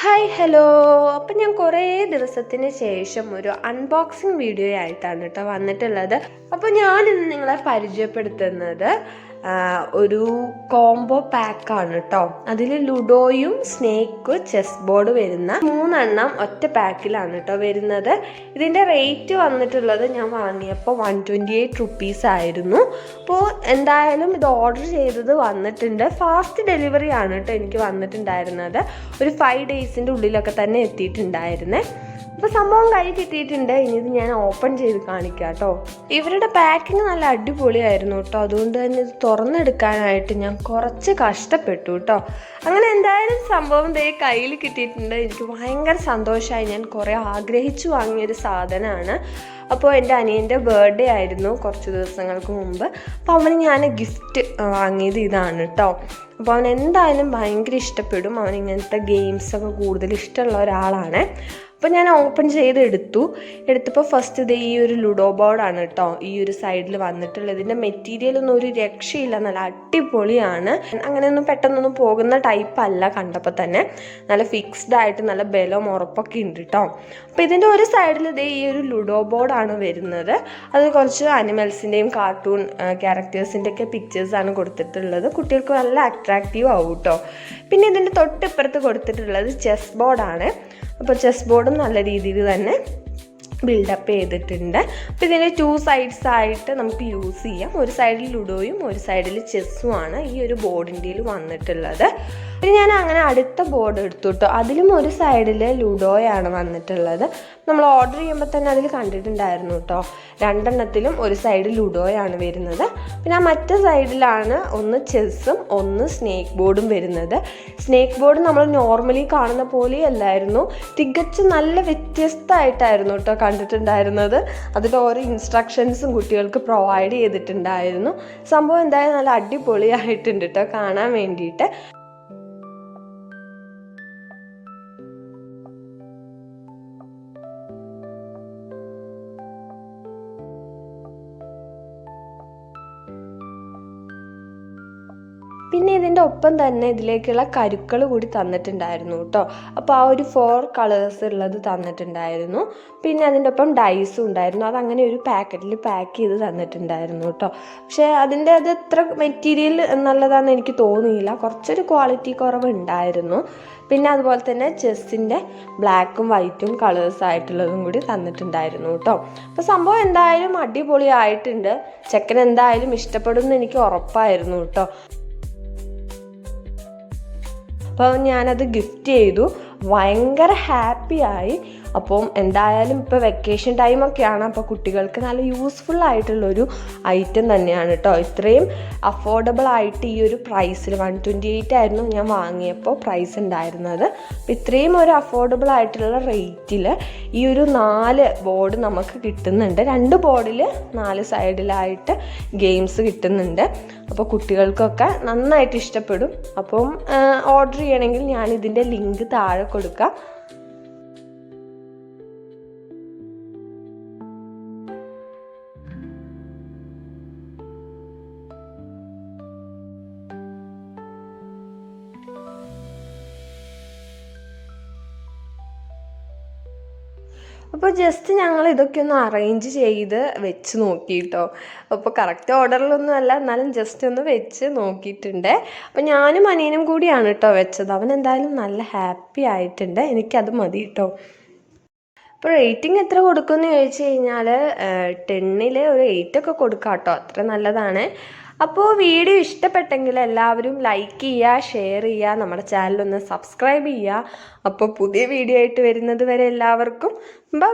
Hi hello അപ്പം ഞാൻ കുറേ ദിവസത്തിന് ശേഷം ഒരു അൺബോക്സിങ് വീഡിയോ ആയിട്ടാണ് കേട്ടോ വന്നിട്ടുള്ളത്. അപ്പോൾ ഞാനിന്ന് നിങ്ങളെ പരിചയപ്പെടുത്തുന്നത് ഒരു കോംബോ പാക്കാണ് കേട്ടോ അതിൽ ലുഡോയും സ്നേക്ക് ചെസ് ബോർഡ് വരുന്ന മൂന്നെണ്ണം ഒറ്റ പാക്കിലാണ് കേട്ടോ വരുന്നത്. ഇതിന്റെ റേറ്റ് വന്നിട്ടുള്ളത് ഞാൻ വാങ്ങിയപ്പോൾ വൺ ട്വന്റി എയ്റ്റ് റുപ്പീസ് ആയിരുന്നു. അപ്പോൾ എന്തായാലും ഇത് ഓർഡർ ചെയ്തത് വന്നിട്ടുണ്ട്. ഫാസ്റ്റ് ഡെലിവറി ആണ് കേട്ടോ എനിക്ക് വന്നിട്ടുണ്ടായിരുന്നത്. ഒരു ഫൈവ് ഡേയ്സിന്റെ ഉള്ളിലൊക്കെ തന്നെ എത്തിയിട്ടുണ്ടായിരുന്നേ. അപ്പോൾ സംഭവം കൈ കിട്ടിയിട്ടുണ്ട്. ഇനി ഇത് ഞാൻ ഓപ്പൺ ചെയ്ത് കാണിക്കാം കേട്ടോ ഇവരുടെ പാക്കിങ് നല്ല അടിപൊളിയായിരുന്നു കേട്ടോ. അതുകൊണ്ട് തന്നെ ഇത് തുറന്നെടുക്കാനായിട്ട് ഞാൻ കുറച്ച് കഷ്ടപ്പെട്ടു കേട്ടോ. അങ്ങനെ എന്തായാലും സംഭവം ദേ കയ്യിൽ കിട്ടിയിട്ടുണ്ട്. എനിക്ക് ഭയങ്കര സന്തോഷമായി. ഞാൻ കുറേ ആഗ്രഹിച്ചു വാങ്ങിയൊരു സാധനമാണ്. അപ്പോൾ എന്റെ അനിയന്റെ ബർത്ത്ഡേ ആയിരുന്നു കുറച്ച് ദിവസങ്ങൾക്ക് മുമ്പ്. അപ്പോൾ അവന് ഞാൻ ഗിഫ്റ്റ് വാങ്ങിയത് ഇതാണ് കേട്ടോ. അപ്പോൾ അവൻ എന്തായാലും ഭയങ്കര ഇഷ്ടപ്പെടും. അവൻ ഇങ്ങനത്തെ ഗെയിംസൊക്കെ കൂടുതൽ ഇഷ്ടമുള്ള ഒരാളാണ്. അപ്പോൾ ഞാൻ ഓപ്പൺ ചെയ്ത് എടുത്തു എടുത്തപ്പോൾ ഫസ്റ്റ് ഇത് ഈ ഒരു ലുഡോ ബോർഡാണ് കേട്ടോ ഈ ഒരു സൈഡിൽ വന്നിട്ടുള്ളത്. ഇതിന്റെ മെറ്റീരിയൽ ഒന്നും ഒരു രക്ഷയില്ല. നല്ല അടിപൊളിയാണ്. അങ്ങനെയൊന്നും പെട്ടെന്നൊന്നും പോകുന്ന ടൈപ്പ് അല്ല കണ്ടപ്പോൾ തന്നെ. നല്ല ഫിക്സ്ഡ് ആയിട്ട് നല്ല ബലം ഉറപ്പൊക്കെ ഉണ്ട് കേട്ടോ അപ്പോൾ ഇതിന്റെ ഒരു സൈഡിൽ ഇതേ ഈ ഒരു ലുഡോ ബോർഡാണ് വരുന്നത്. അത് കുറച്ച് അനിമൽസിന്റെയും കാർട്ടൂൺ ക്യാരക്ടേഴ്സിന്റെ ഒക്കെ പിക്ചേഴ്സാണ് കൊടുത്തിട്ടുള്ളത്. കുട്ടികൾക്ക് നല്ല അട്രാക്റ്റീവ് ആവും കേട്ടോ പിന്നെ ഇതിന്റെ തൊട്ടിപ്പുറത്ത് കൊടുത്തിട്ടുള്ളത് ചെസ് ബോർഡാണ് അപ്പോൾ ചെസ് ബോർഡും നല്ല രീതിയിൽ തന്നെ ബിൽഡപ്പ് ചെയ്തിട്ടുണ്ട്. അപ്പോൾ ഇതിന്റെ ടു സൈഡ്സ് ആയിട്ട് നമുക്ക് യൂസ് ചെയ്യാം. ഒരു സൈഡിൽ ലുഡോയും ഒരു സൈഡിൽ ചെസ്സുമാണ് ഈ ഒരു ബോർഡിന്റെ വന്നിട്ടുള്ളത്. പിന്നെ ഞാൻ അങ്ങനെ അടുത്ത ബോർഡ് എടുത്തു അതിലും ഒരു സൈഡിൽ ലുഡോയാണ് വന്നിട്ടുള്ളത്. നമ്മൾ ഓർഡർ ചെയ്യുമ്പോൾ തന്നെ അതിൽ കണ്ടിട്ടുണ്ടായിരുന്നു കേട്ടോ രണ്ടെണ്ണത്തിലും ഒരു സൈഡ് ലുഡോയാണ് വരുന്നത്. പിന്നെ ആ മറ്റേ സൈഡിലാണ് ഒന്ന് ചെസ്സും ഒന്ന് സ്നേക്ക് ബോർഡും വരുന്നത്. സ്നേക്ക് ബോർഡ് നമ്മൾ നോർമലി കാണുന്ന പോലെ പോലെയല്ലായിരുന്നു തികച്ചും നല്ല വ്യത്യസ്തമായിട്ടായിരുന്നു കേട്ടോ കണ്ടിട്ടുണ്ടായിരുന്നത്. അതിൽ ഓരോ ഇൻസ്ട്രക്ഷൻസും കുട്ടികൾക്ക് പ്രൊവൈഡ് ചെയ്തിട്ടുണ്ടായിരുന്നു. സംഭവം എന്തായാലും നല്ല അടിപൊളിയായിട്ടുണ്ട് കേട്ടോ കാണാൻ വേണ്ടിയിട്ട്. പിന്നെ ഇതിന്റെ ഒപ്പം തന്നെ ഇതിലേക്കുള്ള കരുക്കൾ കൂടി തന്നിട്ടുണ്ടായിരുന്നു കേട്ടോ. അപ്പോൾ ആ ഒരു ഫോർ കളേഴ്സ് ഉള്ളത് തന്നിട്ടുണ്ടായിരുന്നു. പിന്നെ അതിന്റെ ഒപ്പം ഡൈസും ഉണ്ടായിരുന്നു. അതങ്ങനെ ഒരു പാക്കറ്റിൽ പാക്ക് ചെയ്ത് തന്നിട്ടുണ്ടായിരുന്നു കേട്ടോ. പക്ഷേ അതിന്റെ അത് എത്ര മെറ്റീരിയൽ നല്ലതാണെന്ന് എനിക്ക് തോന്നിയില്ല. കുറച്ചൊരു ക്വാളിറ്റി കുറവുണ്ടായിരുന്നു പിന്നെ അതുപോലെ തന്നെ ചെസ്സിന്റെ ബ്ലാക്കും വൈറ്റും കളേഴ്സ് ആയിട്ടുള്ളതും കൂടി തന്നിട്ടുണ്ടായിരുന്നു കേട്ടോ. അപ്പോൾ സംഭവം എന്തായാലും അടിപൊളിയായിട്ടുണ്ട്. ചെക്കൻ എന്തായാലും ഇഷ്ടപ്പെടുമെന്ന് എനിക്ക് ഉറപ്പായിരുന്നു കേട്ടോ. അപ്പോൾ ഞാനത് ഗിഫ്റ്റ് ചെയ്തു. ഭയങ്കര ഹാപ്പിയായി അപ്പം എന്തായാലും ഇപ്പോൾ വെക്കേഷൻ ടൈമൊക്കെയാണ് അപ്പോൾ കുട്ടികൾക്ക് നല്ല യൂസ്ഫുൾ ആയിട്ടുള്ളൊരു ഐറ്റം തന്നെയാണ് കേട്ടോ ഇത്രയും അഫോർഡബിൾ ആയിട്ട് ഈ ഒരു പ്രൈസിൽ വൺ ട്വന്റി എയ്റ്റ് ആയിരുന്നു ഞാൻ വാങ്ങിയപ്പോൾ പ്രൈസ് ഉണ്ടായിരുന്നത് അപ്പോൾ ഇത്രയും ഒരു അഫോർഡബിൾ ആയിട്ടുള്ള റേറ്റിൽ ഈ ഒരു നാല് ബോർഡ് നമുക്ക് കിട്ടുന്നുണ്ട്. രണ്ട് ബോർഡിൽ നാല് സൈഡിലായിട്ട് ഗെയിംസ് കിട്ടുന്നുണ്ട്. അപ്പോൾ കുട്ടികൾക്കൊക്കെ നന്നായിട്ട് ഇഷ്ടപ്പെടും. അപ്പം ഓർഡർ ചെയ്യണമെങ്കിൽ ഞാൻ ഇതിന്റെ ലിങ്ക് താഴെ കൊടുക്കാം. അപ്പോൾ ജസ്റ്റ് ഞങ്ങൾ ഇതൊക്കെ ഒന്ന് അറേഞ്ച് ചെയ്ത് വെച്ച് നോക്കി കേട്ടോ അപ്പോൾ കറക്റ്റ് ഓർഡറിലൊന്നും അല്ല എന്നാലും ജസ്റ്റ് ഒന്ന് വെച്ച് നോക്കിയിട്ടുണ്ട്. അപ്പോൾ ഞാനും അനിയനും കൂടിയാണ് കേട്ടോ വെച്ചത്. അവൻ എന്തായാലും നല്ല ഹാപ്പി ആയിട്ടുണ്ട്. എനിക്കത് മതി കേട്ടോ അപ്പോൾ റേറ്റിംഗ് എത്ര കൊടുക്കുമെന്ന് ചോദിച്ചു കഴിഞ്ഞാൽ ടെന്നിൽ ഒരു എയ്റ്റ് ഒക്കെ കൊടുക്കാം കേട്ടോ അത്ര നല്ലതാണ്. അപ്പോൾ വീഡിയോ ഇഷ്ടപ്പെട്ടെങ്കിൽ എല്ലാവരും ലൈക്ക് ചെയ്യുക ഷെയർ ചെയ്യുക നമ്മുടെ ചാനലൊന്ന് സബ്സ്ക്രൈബ് ചെയ്യുക. അപ്പോൾ പുതിയ വീഡിയോ ആയിട്ട് വരുന്നത് വരെ എല്ലാവർക്കും ബൈ